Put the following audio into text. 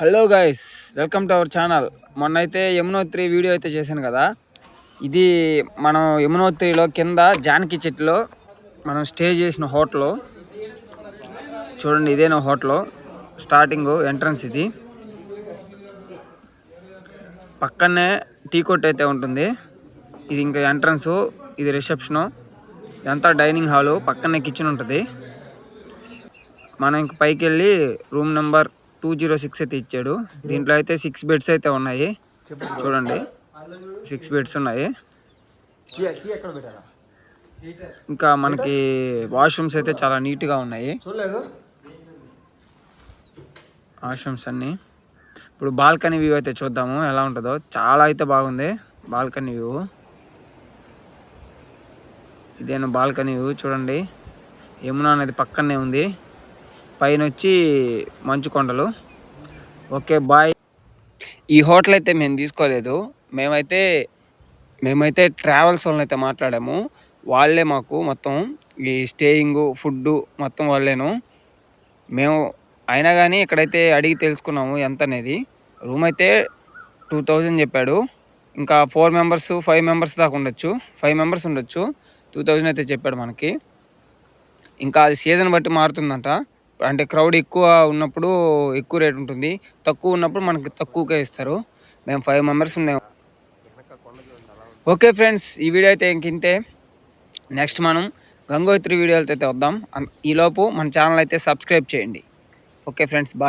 Hello guys welcome to our channel మొన్న అయితే Yamunotri video అయితే చేశాను కదా. ఇది మనం యమునోత్రిలో కింద జానకి చెట్టులో మనం స్టే చేసిన హోటల్. చూడండి ఇదేనా హోటల్? స్టార్టింగ్ ఎంట్రన్స్ ఇది. పక్కనే టీ కొట్ అయితే ఉంటుంది. ఇది ఇంకా ఎంట్రన్స్ ఇది రిసెప్షను. ఇదంతా డైనింగ్ హాలు పక్కనే కిచెన్ ఉంటుంది. మనం ఇంక పైకి వెళ్ళి room number two zero six అయితే ఇచ్చాడు. దీంట్లో అయితే సిక్స్ బెడ్స్ అయితే ఉన్నాయి. చూడండి. సిక్స్ బెడ్స్ ఉన్నాయి. ఇంకా మనకి వాష్రూమ్స్ అయితే చాలా నీట్గా ఉన్నాయి. వాష్రూమ్స్ అన్నీ. ఇప్పుడు బాల్కనీ వ్యూ అయితే చూద్దాము. ఎలా ఉంటుందో. చాలా అయితే బాగుంది. బాల్కనీ వ్యూ ఇదేనా బాల్కనీ వ్యూ చూడండి. యమునా అనేది పక్కనే ఉంది. పైన వచ్చి మంచు కొండలు. Okay bye. ఈ హోటల్ అయితే మేము తీసుకోలేదు. మేమైతే మేమైతే ట్రావెల్స్ వాళ్ళని అయితే మాట్లాడాము. వాళ్ళే మాకు మొత్తం ఈ స్టేయింగ్ ఫుడ్ మొత్తం వాళ్ళేను. మేము అయినా కానీ ఇక్కడైతే అడిగి తెలుసుకున్నాము ఎంత అనేది రూమ్ అయితే టూ థౌజండ్ చెప్పాడు. ఇంకా ఫోర్ మెంబర్స్ ఫైవ్ మెంబర్స్ దాకా ఉండొచ్చు. ఫైవ్ మెంబర్స్ ఉండొచ్చు. టూ థౌజండ్ అయితే చెప్పాడు మనకి. ఇంకా అది సీజన్ బట్టి మారుతుందంట. అంటే క్రౌడ్ ఎక్కువ ఉన్నప్పుడు ఎక్కువ రేట్ ఉంటుంది. తక్కువ ఉన్నప్పుడు మనకి తక్కువకే ఇస్తారు. మేము ఫైవ్ మెంబర్స్ ఉన్నాము ఓకే ఫ్రెండ్స్ ఈ వీడియో అయితే ఇంకింతే నెక్స్ట్ మనం గంగోత్రి వీడియోలతో అయితే వద్దాం. ఈలోపు మన ఛానల్ అయితే సబ్స్క్రైబ్ చేయండి. Okay friends bye